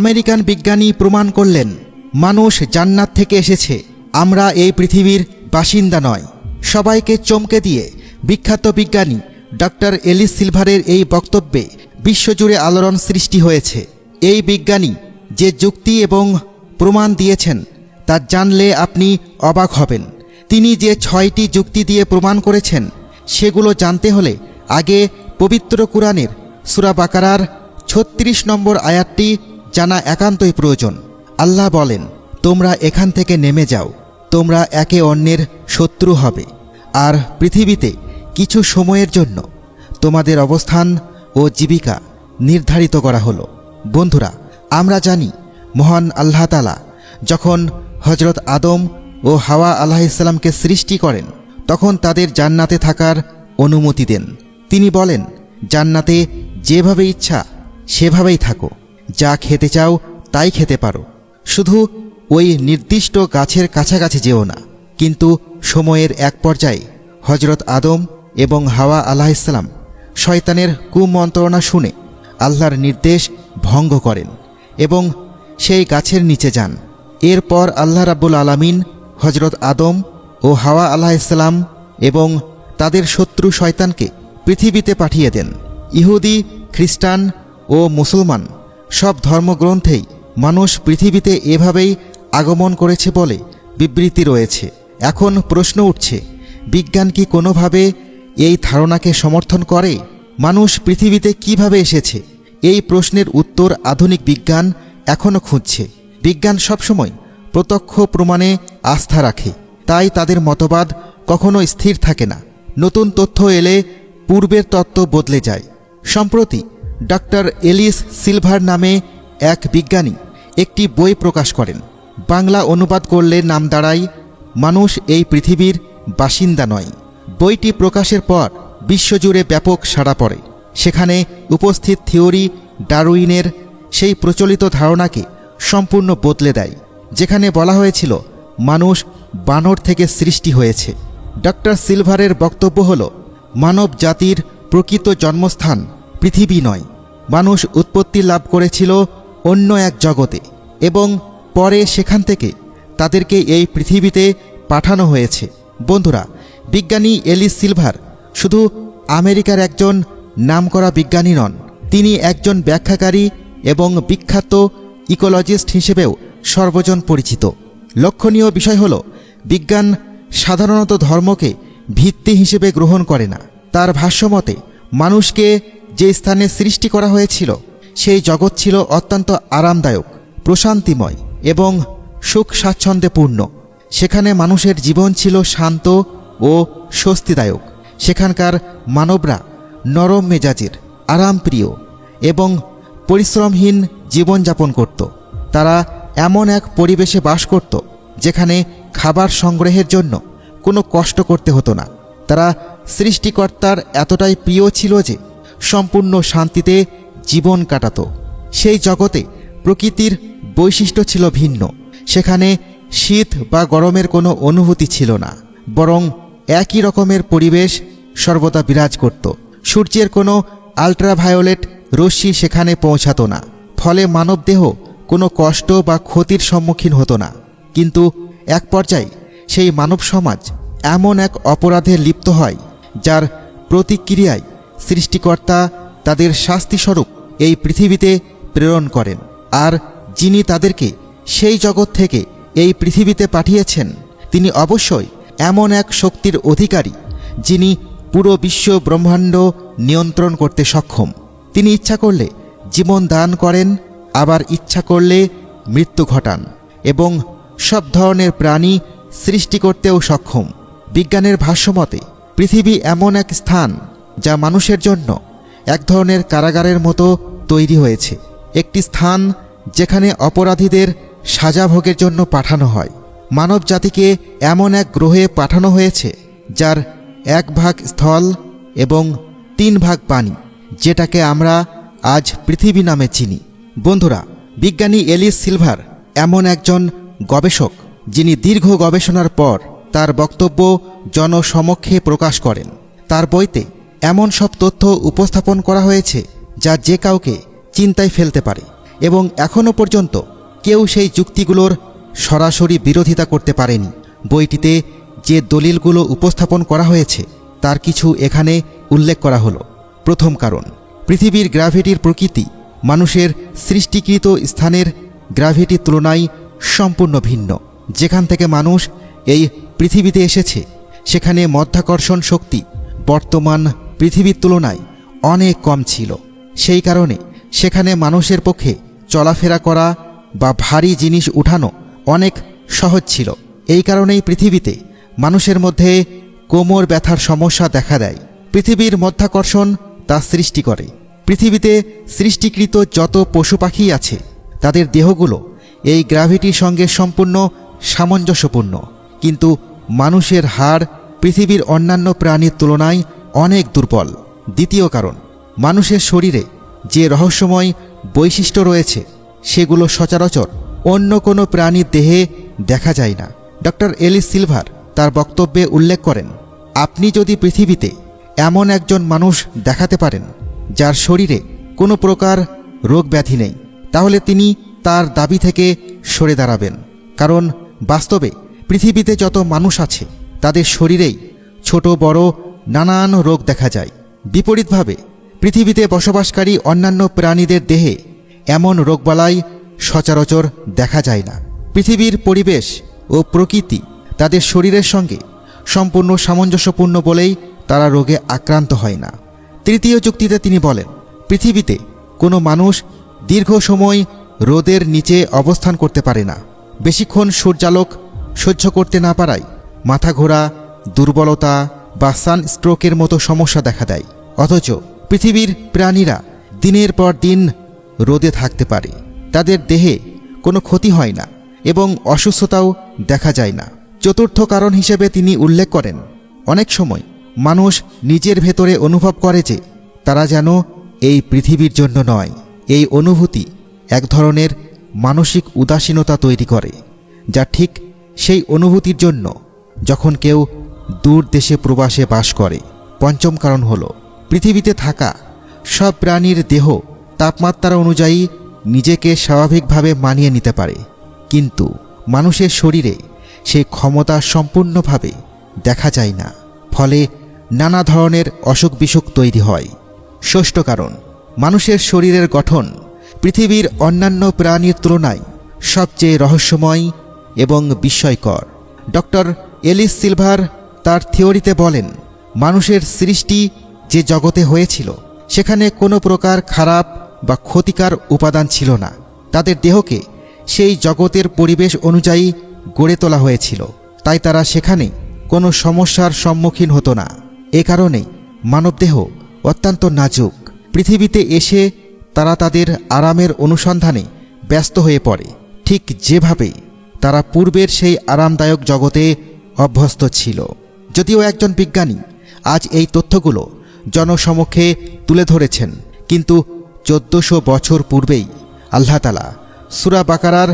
American বিজ্ঞানী প্রমাণ করলেন, মানুষ জান্নাত থেকে এসেছে, আমরা এই পৃথিবীর বাসিন্দা নয়। সবাইকে চমকে দিয়ে বিখ্যাত বিজ্ঞানী ডক্টর এলিস সিলভারের এই বক্তব্যে বিশ্বজুড়ে আলোড়ন সৃষ্টি হয়েছে। এই বিজ্ঞানী যে যুক্তি এবং প্রমাণ দিয়েছেন, তা জানলে আপনি অবাক হবেন। তিনি যে ছয়টি যুক্তি দিয়ে প্রমাণ করেছেন, সেগুলো জানতে হলে আগে পবিত্র কোরআনের সুরা বাকারার ছত্রিশ নম্বর আয়াতটি জানা একান্তই প্রয়োজন। আল্লাহ বলেন, তোমরা এখান থেকে নেমে যাও। তোমরা একে অন্যের শত্রু হবে। আর পৃথিবীতে কিছু সময়ের জন্য তোমাদের অবস্থান ও জীবিকা নির্ধারিত করা হলো। বন্ধুরা, আমরা জানি, মহান আল্লাহ তালা যখন হজরত আদম ও হাওয়া আল্লাহ ইসলামকে সৃষ্টি করেন, তখন তাদের জান্নাতে থাকার অনুমতি দেন। তিনি বলেন, জান্নাতে যেভাবে ইচ্ছা, সেভাবেই থাকো। যা খেতে চাও, তাই খেতে পারো। শুধু ওই নির্দিষ্ট গাছের কাছাকাছি যেও না। কিন্তু সময়ের এক পর্যায়ে হজরত আদম এবং হাওয়া আলাহ ইসলাম শয়তানের কুমন্ত্রণা শুনে আল্লাহর নির্দেশ ভঙ্গ করেন এবং সেই গাছের নিচে যান। এরপর আল্লাহ রাব্বুল আলামিন হজরত আদম ও হাওয়া আলাহ ইসলাম এবং তাদের শত্রু শয়তানকে পৃথিবীতে পাঠিয়ে দেন। ইহুদি, খ্রিস্টান ও মুসলমান সব ধর্মগ্রন্থেই মানুষ পৃথিবীতে এভাবেই আগমন করেছে বলে বিবৃতি রয়েছে। এখন প্রশ্ন উঠছে, বিজ্ঞান কি কোনোভাবে এই ধারণাকে সমর্থন করে? মানুষ পৃথিবীতে কীভাবে এসেছে? এই প্রশ্নের উত্তর আধুনিক বিজ্ঞান এখনও খুঁজছে। বিজ্ঞান সবসময় প্রত্যক্ষ প্রমাণে আস্থা রাখে, তাই তাদের মতবাদ কখনো স্থির থাকে না। নতুন তথ্য এলে পূর্বের তত্ত্ব বদলে যায়। সম্প্রতি ডক্টর এলিস সিলভার নামে এক বিজ্ঞানী একটি বই প্রকাশ করেন। বাংলা অনুবাদ করলে নাম দাঁড়ায়, মানুষ এই পৃথিবীর বাসিন্দা নয়। বইটি প্রকাশের পর বিশ্বজুড়ে ব্যাপক সাড়া পড়ে। সেখানে উপস্থিত থিওরি ডারউইনের সেই প্রচলিত ধারণাকে সম্পূর্ণ বদলে দেয়, যেখানে বলা হয়েছিল, মানুষ বানর থেকে সৃষ্টি হয়েছে। ডক্টর সিলভারের বক্তব্য হল মানব জাতির প্রকৃত জন্মস্থান পৃথিবী নয়। মানুষ উৎপত্তি লাভ করেছিল অন্য এক জগতে এবং পরে সেখান থেকে তাদেরকে এই পৃথিবীতে পাঠানো হয়েছে। বন্ধুরা, বিজ্ঞানী এলিস সিলভার শুধু আমেরিকার একজন নামকরা বিজ্ঞানী নন, তিনি একজন ব্যাখ্যাকারী এবং বিখ্যাত ইকোলজিস্ট হিসেবেও সর্বজন পরিচিত। লক্ষণীয় বিষয় হল, বিজ্ঞান সাধারণত ধর্মকে ভিত্তি হিসেবে গ্রহণ করে না। তার ভাষ্যমতে মানুষকে যে স্থানে সৃষ্টি করা হয়েছিল, সেই জগৎ ছিল অত্যন্ত আরামদায়ক, প্রশান্তিময় এবং সুখ স্বাচ্ছন্দ্যে পূর্ণ সেখানে মানুষের জীবন ছিল শান্ত ও স্বস্তিদায়ক। সেখানকার মানবরা নরম মেজাজের, আরামপ্রিয় এবং পরিশ্রমহীন জীবনযাপন করত। তারা এমন এক পরিবেশে বাস করত, যেখানে খাবার সংগ্রহের জন্য কোনো কষ্ট করতে হতো না। তারা সৃষ্টিকর্তার এতটাই প্রিয় ছিল যে সম্পূর্ণ শান্তিতে জীবন কাটাত। সেই জগতে প্রকৃতির বৈশিষ্ট্য ছিল ভিন্ন। সেখানে শীত বা গরমের কোনো অনুভূতি ছিল না। বরং একই রকমের পরিবেশ সর্বদা বিরাজ করত। সূর্যের কোনো আল্ট্রাভায়োলেট রশ্মি সেখানে পৌঁছাতো না। ফলে মানবদেহ কোনো কষ্ট বা ক্ষতির সম্মুখীন হতো না। কিন্তু এক পর্যায়ে সেই মানব সমাজ এমন এক অপরাধে লিপ্ত হয়, যার প্রতিক্রিয়ায় সৃষ্টিকর্তা তাদের শাস্তিস্বরূপ এই পৃথিবীতে প্রেরণ করেন। আর যিনি তাদেরকে সেই জগৎ থেকে এই পৃথিবীতে পাঠিয়েছেন, তিনি অবশ্যই এমন এক শক্তির অধিকারী যিনি পুরো বিশ্ব ব্রহ্মাণ্ড নিয়ন্ত্রণ করতে সক্ষম। তিনি ইচ্ছা করলে জীবন দান করেন, আবার ইচ্ছা করলে মৃত্যু ঘটান এবং সব ধরনের প্রাণী সৃষ্টি করতেও সক্ষম। বিজ্ঞানের ভাষ্যমতে পৃথিবী এমন এক স্থান যা মানুষের জন্য এক ধরনের কারাগারের মতো তৈরি হয়েছে। একটি স্থান যেখানে অপরাধীদের সাজা ভোগের জন্য পাঠানো হয়। মানব জাতিকে এমন এক গ্রহে পাঠানো হয়েছে, যার এক ভাগ স্থল এবং তিন ভাগ পানি, যেটাকে আমরা আজ পৃথিবী নামে চিনি। বন্ধুরা, বিজ্ঞানী এলিস সিলভার এমন একজন গবেষক, যিনি দীর্ঘ গবেষণার পর তার বক্তব্য জনসমক্ষে প্রকাশ করেন। তার বইতে এমন সব তথ্য উপস্থাপন করা হয়েছে যা যে কাউকে চিন্তায় ফেলতে পারে এবং এখনও পর্যন্ত কেউ সেই যুক্তিগুলোর সরাসরি বিরোধিতা করতে পারেনি। বইটিতে যে দলিলগুলো উপস্থাপন করা হয়েছে, তার কিছু এখানে উল্লেখ করা হলো। প্রথম কারণ, পৃথিবীর গ্র্যাভিটির প্রকৃতি মানুষের সৃষ্টিকৃত স্থানের গ্র্যাভিটির তুলনায় সম্পূর্ণ ভিন্ন। যেখান থেকে মানুষ এই পৃথিবীতে এসেছে, সেখানে মধ্যাকর্ষণ শক্তি বর্তমান পৃথিবীর তুলনায় অনেক কম ছিল। সেই কারণে সেখানে মানুষের পক্ষে চলাফেরা করা বা ভারী জিনিস উঠানো অনেক সহজ ছিল। এই কারণেই পৃথিবীতে মানুষের মধ্যে কোমর ব্যথার সমস্যা দেখা দেয়। পৃথিবীর মধ্যাকর্ষণ তা সৃষ্টি করে। পৃথিবীতে সৃষ্টিকৃত যত পশু পাখি আছে, তাদের দেহগুলো এই গ্র্যাভিটির সঙ্গে সম্পূর্ণ সামঞ্জস্যপূর্ণ। কিন্তু মানুষের হাড় পৃথিবীর অন্যান্য প্রাণীর তুলনায় অনেক দুর্বল। দ্বিতীয় কারণ, মানুষের শরীরে যে রহস্যময় বৈশিষ্ট্য রয়েছে, সেগুলো সচরাচর অন্য কোনো প্রাণীর দেহে দেখা যায় না। ডক্টর এলিস সিলভার তার বক্তব্যে উল্লেখ করেন, আপনি যদি পৃথিবীতে এমন একজন মানুষ দেখাতে পারেন, যার শরীরে কোনো প্রকার রোগ ব্যাধি নেই, তাহলে তিনি তার দাবি থেকে সরে দাঁড়াবেন। কারণ বাস্তবে পৃথিবীতে যত মানুষ আছে, তাদের শরীরেই ছোট, বড় নানান রোগ দেখা যায়। বিপরীতভাবে, পৃথিবীতে বসবাসকারী অন্যান্য প্রাণীদের দেহে এমন রোগবালাই সচরাচর দেখা যায় না। পৃথিবীর পরিবেশ ও প্রকৃতি তাদের শরীরের সঙ্গে সম্পূর্ণ সামঞ্জস্যপূর্ণ বলেই তারা রোগে আক্রান্ত হয় না। তৃতীয় যুক্তিতে তিনি বলেন, পৃথিবীতে কোনো মানুষ দীর্ঘ সময় রোদের নিচে অবস্থান করতে পারে না। বেশিক্ষণ সূর্যালোক সহ্য করতে না পারায় মাথা ঘোরা, দুর্বলতা বা সানস্ট্রোকের মতো সমস্যা দেখা দেয়। অথচ পৃথিবীর প্রাণীরা দিনের পর দিন রোদে থাকতে পারে। তাদের দেহে কোনো ক্ষতি হয় না এবং অসুস্থতাও দেখা যায় না। চতুর্থ কারণ হিসেবে তিনি উল্লেখ করেন, অনেক সময় মানুষ নিজের ভেতরে অনুভব করে যে তারা যেন এই পৃথিবীর জন্য নয়। এই অনুভূতি এক ধরনের মানসিক উদাসীনতা তৈরি করে, যা ঠিক সেই অনুভূতির জন্য যখন কেউ দূর দেশে প্রবাসে বাস করে। পঞ্চম কারণ হল, পৃথিবীতে থাকা সব প্রাণীর দেহ তাপমাত্রা অনুযায়ী নিজেকে স্বাভাবিকভাবে মানিয়ে নিতে পারে। কিন্তু মানুষের শরীরে সেই ক্ষমতা সম্পূর্ণভাবে দেখা যায় না। ফলে নানা ধরনের অসুখ বিসুখ তৈরি হয়। ষষ্ঠ কারণ, মানুষের শরীরের গঠন পৃথিবীর অন্যান্য প্রাণীর তুলনায় সবচেয়ে রহস্যময় এবং বিস্ময়কর। ডক্টর এলিস সিলভার তার থিওরিতে বলেন, মানুষের সৃষ্টি যে জগতে হয়েছিল, সেখানে কোনো প্রকার খারাপ বা ক্ষতিকার উপাদান ছিল না। তাদের দেহকে সেই জগতের পরিবেশ অনুযায়ী গড়ে তোলা হয়েছিল। তাই তারা সেখানে কোনো সমস্যার সম্মুখীন হতো না। এ কারণে মানবদেহ অত্যন্ত নাজুক। পৃথিবীতে এসে তারা তাদের আরামের অনুসন্ধানে ব্যস্ত হয়ে পড়ে। ঠিক যেভাবে তারা পূর্বের সেই আরামদায়ক জগতে অভ্যস্ত ছিল। যদিও একজন বিজ্ঞানী আজ এই তথ্যগুলো জনসমক্ষে তুলে ধরেছেন, কিন্তু চোদ্দশো বছর পূর্বেই আল্লাহতালা সুরা বাকারার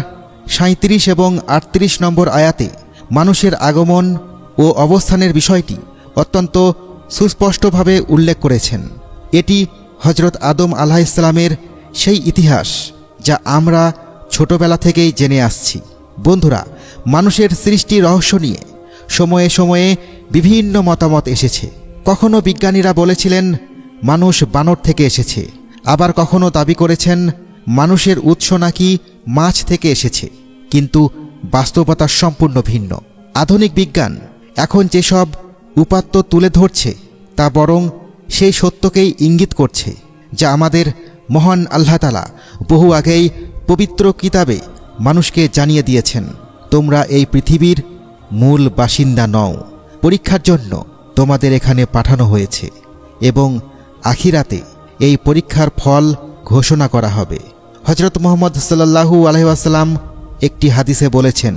সাঁত্রিশ এবং আটত্রিশ নম্বর আয়াতে মানুষের আগমন ও অবস্থানের বিষয়টি অত্যন্ত সুস্পষ্টভাবে উল্লেখ করেছেন। এটি হজরত আদম আলাহ ইসলামের সেই ইতিহাস যা আমরা ছোটবেলা থেকেই জেনে আসছি। বন্ধুরা, মানুষের সৃষ্টি রহস্য নিয়ে সময়ে সময়ে বিভিন্ন মতামত এসেছে। কখনো বিজ্ঞানীরা বলেছিলেন, মানুষ বানর থেকে এসেছে। আবার কখনো দাবি করেছেন, মানুষের উৎস নাকি মাছ থেকে এসেছে। কিন্তু বাস্তবতা সম্পূর্ণ ভিন্ন। আধুনিক বিজ্ঞান এখন যেসব উপাত্ত তুলে ধরছে, তা বরং সেই সত্যকেই ইঙ্গিত করছে, যা আমাদের মহান আল্লাহতালা বহু আগেই পবিত্র কিতাবে মানুষকে জানিয়ে দিয়েছেন। তোমরা এই পৃথিবীর মূল বাসিন্দা নও। পরীক্ষার জন্য তোমাদের এখানে পাঠানো হয়েছে এবং আখিরাতে এই পরীক্ষার ফল ঘোষণা করা হবে। হজরত মোহাম্মদ সাল্লাহু আলহাম একটি হাদিসে বলেছেন,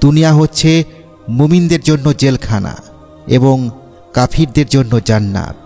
দুনিয়া হচ্ছে মুমিনদের জন্য জেলখানা এবং কাফিরদের জন্য জান্নাত।